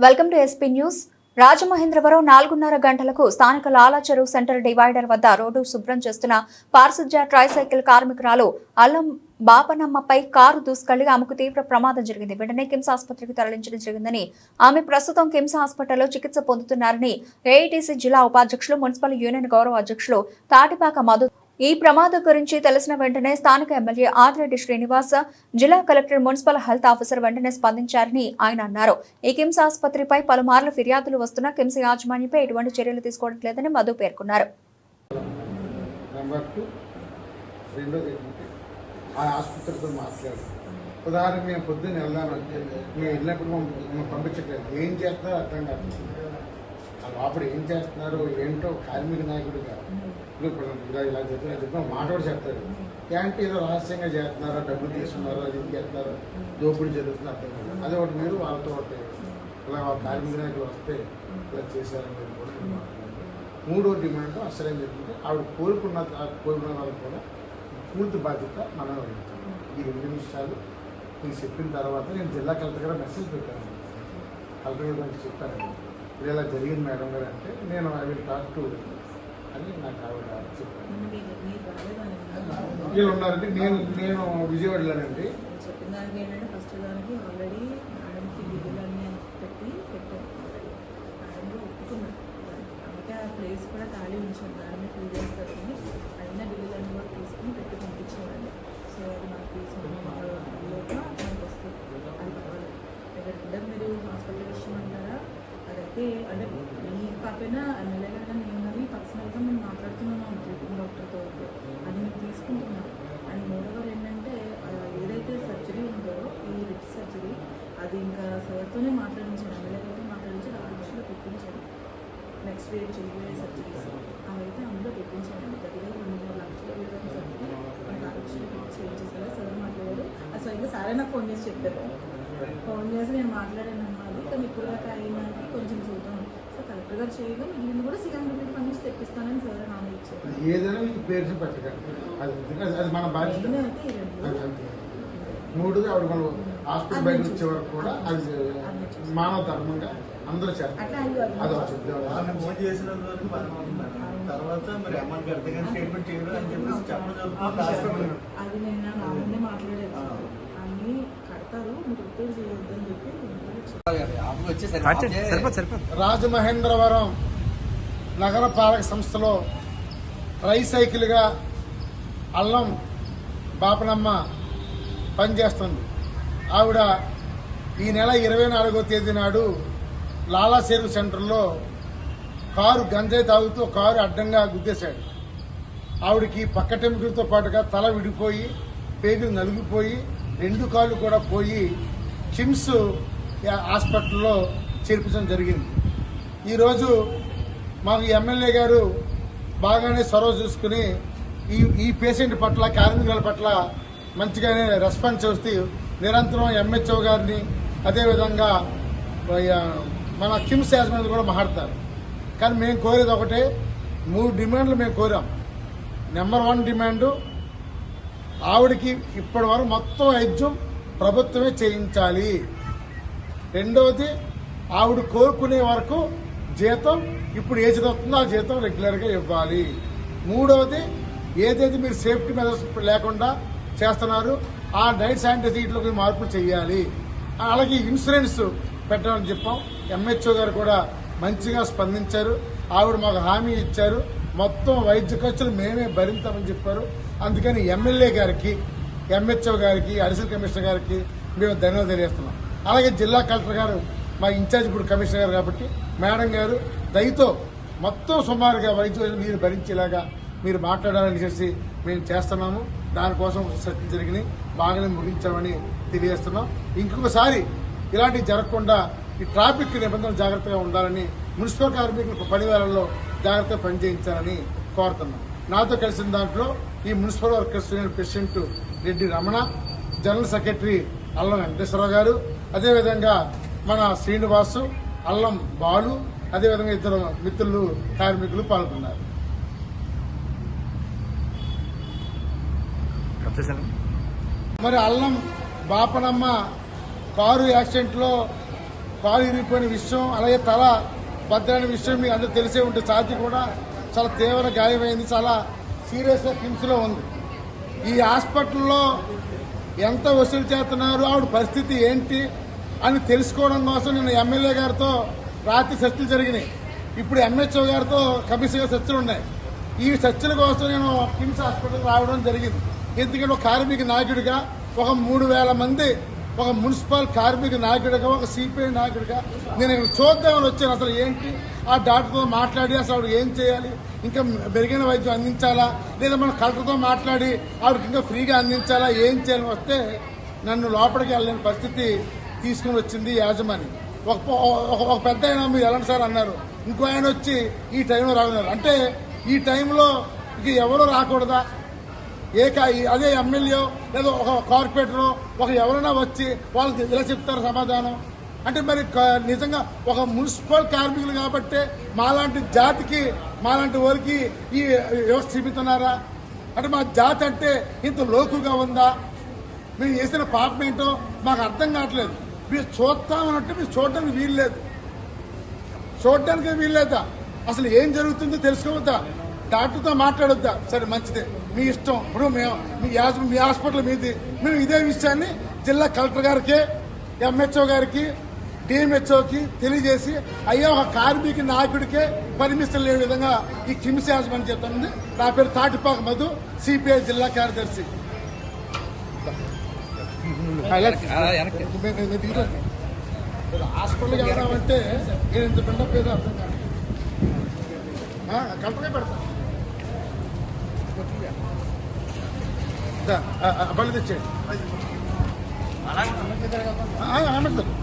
Welcome to SP news. Rajamahendravaram నాలుగున్నర గంటలకు స్థానిక లాలాచెరువు సెంటర్ డివైడర్ వద్ద రోడ్డు శుభ్రం చేస్తున్న పారిశుధ్య ట్రైసైకిల్ కార్మికురాలు అల్లం బాపనమ్మపై కారు దూసుకెళ్ళి ఆమెకు తీవ్ర ప్రమాదం జరిగింది. వెంటనే కిమ్స్ ఆసుపత్రికి తరలించడం జరిగిందని ఆమె ప్రస్తుతం కిమ్స్ హాస్పిటల్లో చికిత్స పొందుతున్నారని ఏఐటీసీ జిల్లా ఉపాధ్యక్షులు మున్సిపల్ యూనియన్ గౌరవ అధ్యక్షులు తాటిపాక మధు ఈ ప్రమాదం గురించి తెలిసిన వెంటనే స్థానిక ఎమ్మెల్యే ఆదిరెడ్డి శ్రీనివాస్ జిల్లా కలెక్టర్ మున్సిపల్ హెల్త్ ఆఫీసర్ వెంటనే స్పందించారని ఆయన అన్నారు. ఈ కిమ్స్ ఆసుపత్రిపై పలుమార్లు ఫిర్యాదులు వస్తున్న కిమ్స్ యాజమాన్యంపై ఎటువంటి చర్యలు తీసుకోవట్లేదని మధు పేర్కొన్నారు. ఆ ఆసుపత్రితో మాట్లాడు మేము పొద్దున్న వెళ్దామంటే మేము వెళ్ళినప్పుడు మమ్మల్ని పంపించట్లేదు. ఏం చేస్తారో అర్థం కాదు లోపల ఏం చేస్తున్నారు? ఏంటో కార్మిక నాయకుడిగా ఇప్పుడు ఇలా ఇలా చెప్తున్నా చెప్పిన మాట కూడా చెప్తారు ఏంటి ఏదో రహస్యంగా చేస్తున్నారో? డబ్బులు తీసుకున్నారో? అది చేస్తున్నారో? దోపిడీ జరుగుతుంది? అర్థం కాదు అదే ఒకటి మీరు వాళ్ళతో ఒకటి ఇలా వాళ్ళ కార్మిక నాయకులు వస్తే ఇలా చేశారని మీరు మాట్లాడండి. మూడో డిమాండ్ అసలు ఏం చెప్తుంటే ఆవిడ కోరుకున్న కోరుకున్న వాళ్ళకి కూడా పూర్తి బాధ్యత మనం వహించాలి. ఈ రెండు నిమిషాలు నేను చెప్పిన తర్వాత నేను జిల్లా కలెక్టర్ గారు మెసేజ్ పెట్టాను. కలెక్టర్ గారు చెప్పాను ఇది ఇలా జరిగింది మేడం గారు అంటే నేను ఐ విల్ టాక్ టు అని నాకు ఆవిడ చెప్పాను వీళ్ళు ఉన్నారంటే నేను నేను విజయవాడలోనండి. నేను చెప్పిన దానికి ఏంటంటే ఫస్ట్ దానికి ఆల్రెడీ మేడంకి బిల్లులన్నీ పెట్టి పెట్టాను మేడం ఒప్పుకున్నాను అందుకే ఆ ప్లేస్ కూడా ఖాళీ ఉంచాను మేడం ఫిల్ చేస్తారని అయినా బిల్లులన్నీ కూడా తీసుకుని పెట్టి పంపించేవాడిని సో అది మనకి తీసుకున్న లోపల మనకు వస్తుంది అది పర్వాలేదు ఎక్కడికి మీరు హాస్పిటల్ విషయం అంటారా అదైతే అంటే మీ కాకపోయినా ఎమ్మెల్యే గారు నేను పర్సనల్గా మేము మాట్లాడుతున్నాము ట్రీట్మెంట్ డాక్టర్తో అది మేము తీసుకుంటున్నాం. అండ్ మోడవర్ ఏంటంటే ఆ, ఏదైతే సర్జరీ ఉందో ఈ రిప్ సర్జరీ అది ఇంకా సార్తోనే మాట్లాడించాను ఎమ్మెల్యే గారితో మాట్లాడించి ఆరు లక్షలు పెట్టించాను నెక్స్ట్ డే చేయబోయే సర్జరీస్ అవైతే అందులో పెట్టించాను దగ్గర రెండు మూడు లక్షల విలువైన సర్జరీ. లక్షలు పెట్టి చేయించేసారా సార్ మాట్లాడారు. అసలు ఇంకా సారే నాకు ఫోన్ చేసి చెప్పారు. ఫోన్ చేసి నేను మాట్లాడాను. ఇప్పుడు దాకా అయిందానికి కొంచెం చూద్దాం. సో కలెక్టర్ గారు చేయగా మిగిలింది కూడా సీఎం రిలీఫ్ ఫండ్ నుంచి తెప్పిస్తానని సార్ హామీ ఇచ్చారు. ఏదైనా మీకు పేరు పెట్టకండి అది మన బాధ్యత. ఆవిడ మనం హాస్పిటల్ బయట వచ్చే వరకు కూడా అది మానవ ధర్మంగా అందరూ చేస్తారు. అది ఫోన్ మేడం. తర్వాత మరి స్టేట్మెంట్ చేయడం అని చెప్పేసి చెప్పడం జరుగుతుంది. హాస్పిటల్ అది నేను అన్ని కడతారు మీరు రిపేర్ చేయొద్దని చెప్పి రాజమహేంద్రవరం నగర పాలక సంస్థలో ట్రైసైకిల్గా అల్లం బాపనమ్మ పనిచేస్తుంది. ఆవిడ ఈ నెల ఇరవై నాలుగో తేదీ నాడు లాలా చెరువు సెంటర్లో కారు గంజాయి తాగుతూ కారు అడ్డంగా గుద్దేశాడు. ఆవిడకి పక్కటెముకలతో పాటుగా తల విడిపోయి పేగులు నలిగిపోయి రెండు కాళ్ళు కూడా పోయి కిమ్స్ హాస్పిటల్లో చేర్పించడం జరిగింది. ఈరోజు మాకు ఎమ్మెల్యే గారు బాగానే చొరవ చూసుకుని ఈ ఈ పేషెంట్ పట్ల కార్మికుల పట్ల మంచిగానే రెస్పాన్స్ చేస్తూ నిరంతరం ఎంహెచ్ఓ గారిని అదేవిధంగా మన కిమ్స్ యాజమాన్యం కూడా మాట్లాడతారు. కానీ మేము కోరేది ఒకటే మూడు డిమాండ్లు మేము కోరాం. నెంబర్ వన్ డిమాండు ఆవిడకి ఇప్పటి వరకు మొత్తం వైద్యం ప్రభుత్వమే చేయించాలి. రెండవది ఆవిడ కోరుకునే వరకు జీతం ఇప్పుడు ఏ జీతం వస్తుందో ఆ జీతం రెగ్యులర్గా ఇవ్వాలి. మూడవది ఏదైతే మీరు సేఫ్టీ మెజర్స్ లేకుండా చేస్తున్నారు ఆ నైట్ శానిటైజర్లో మార్పులు చేయాలి. అలాగే ఇన్సూరెన్స్ పెట్టామని చెప్పాం. ఎంహెచ్ఓ గారు కూడా మంచిగా స్పందించారు. ఆవిడ మాకు హామీ ఇచ్చారు. మొత్తం వైద్య ఖర్చులు మేమే భరించామని చెప్పారు. అందుకని ఎమ్మెల్యే గారికి ఎంహెచ్ఓ గారికి అడిషనల్ కమిషనర్ గారికి మేము ధన్యవాదాలు తెలియజేస్తున్నాం. అలాగే జిల్లా కలెక్టర్ గారు మా ఇన్ఛార్జ్ ఇప్పుడు కమిషనర్ గారు కాబట్టి మేడం గారు దయతో మొత్తం సుమారుగా వైద్యులు మీరు భరించేలాగా మీరు మాట్లాడాలని చేసి మేము చేస్తున్నాము. దానికోసం చర్చ జరిగినాయి బాగానే ముగించామని తెలియజేస్తున్నాం. ఇంకొకసారి ఇలాంటివి జరగకుండా ఈ ట్రాఫిక్ నిబంధనలు జాగ్రత్తగా ఉండాలని మున్సిపల్ కార్మికులకు పనివేళల్లో జాగ్రత్తగా పనిచేయించాలని కోరుతున్నాం. నాతో కలిసిన దాంట్లో ఈ municipal workers union president Reddy Ramana general secretary Allam Venkateswara Rao garu అదేవిధంగా మన శ్రీనివాసు అల్లం బాలు అదేవిధంగా ఇద్దరు మిత్రులు కార్మికులు పాల్గొన్నారు. మరి అల్లం బాపనమ్మ కారు యాక్సిడెంట్లో కాలు ఇరిగిపోయిన విషయం అలాగే తల భద్రైన విషయం మీకు అందరూ తెలిసే ఉంటే ఛాతీ కూడా చాలా తీవ్ర గాయమైంది చాలా సీరియస్గా కిమ్స్లో ఉంది. ఈ హాస్పిటల్లో ఎంత వసూలు చేస్తున్నారు ఆవిడ పరిస్థితి ఏంటి అని తెలుసుకోవడం కోసం నేను ఎమ్మెల్యే గారితో రాత్రి చర్చలు జరిగినాయి. ఇప్పుడు ఎంహెచ్ఓ గారితో కమిషనర్ చర్చలు ఉన్నాయి. ఈ చర్చల కోసం నేను కిమ్స్ హాస్పిటల్ రావడం జరిగింది. ఎందుకంటే ఒక కార్మిక నాయకుడిగా ఒక మూడు వేల మంది ఒక మున్సిపల్ కార్మిక నాయకుడిగా ఒక సిపిఐ నాయకుడిగా నేను ఇక్కడ చూద్దామని వచ్చాను. అసలు ఏంటి? ఆ డాక్టర్తో మాట్లాడి అసలు ఆవిడ ఏం చేయాలి? ఇంకా మెరుగైన వైద్యం అందించాలా? లేదా మన కలెక్టర్తో మాట్లాడి ఆవిడకి ఇంకా ఫ్రీగా అందించాలా? ఏం చేయాలని వస్తే నన్ను లోపలికి వెళ్ళలేని పరిస్థితి తీసుకుని వచ్చింది యాజమాని ఒక ఒక- ఒక పెద్ద ఆయన మీరు ఎలాంటి సార్ అన్నారు. ఇంకో ఆయన వచ్చి ఈ టైంలో రాగున్నారు అంటే ఈ టైంలో ఇక ఎవరు రాకూడదా? ఏ అదే ఎమ్మెల్యే లేదా ఒక కార్పొరేటర్ ఒక ఎవరైనా వచ్చి వాళ్ళకి ఇలా చెప్తారు సమాధానం. అంటే మరి క- నిజంగా ఒక మున్సిపల్ కార్మికులు కాబట్టి మాలాంటి జాతికి మాలాంటి వారికి ఈ వ్యవస్థ చూపుతున్నారా అంటే మా జాతి అంటే ఇంత లోకుగా ఉందా? మీరు చేసిన పాపం ఏంటో మాకు అర్థం కావట్లేదు. మీరు చూస్తామన్నట్టు మీరు చూడడానికి వీల్లేదు. చూడడానికి వీల్లేదా? అసలు ఏం జరుగుతుందో తెలుసుకోవద్దా? డాక్టర్తో మాట్లాడొద్దా? సరే మంచిదే. మీ ఇష్టం. ఇప్పుడు మేము మీ మీ హాస్పిటల్ మీది. మేము ఇదే విషయాన్ని జిల్లా కలెక్టర్ గారికి ఎంహెచ్ఓ గారికి డిఎంహెచ్ఓకి తెలియజేసి అయ్యా ఒక కార్మిక నాయకుడికే పర్మిషన్ లేని విధంగా ఈ కిమ్స్ యాజమాన్యం చెప్తుంది నా పేరు తాటిపాక మధు సిపిఐ జిల్లా కార్యదర్శి. హాస్పిటల్కి వెళ్దామంటే నేను ఇంత బిల్డప్ ఏదో అర్థం కాదు. ఆ, కరెక్ట్గా పెడతా దా, ఆ, ఆ,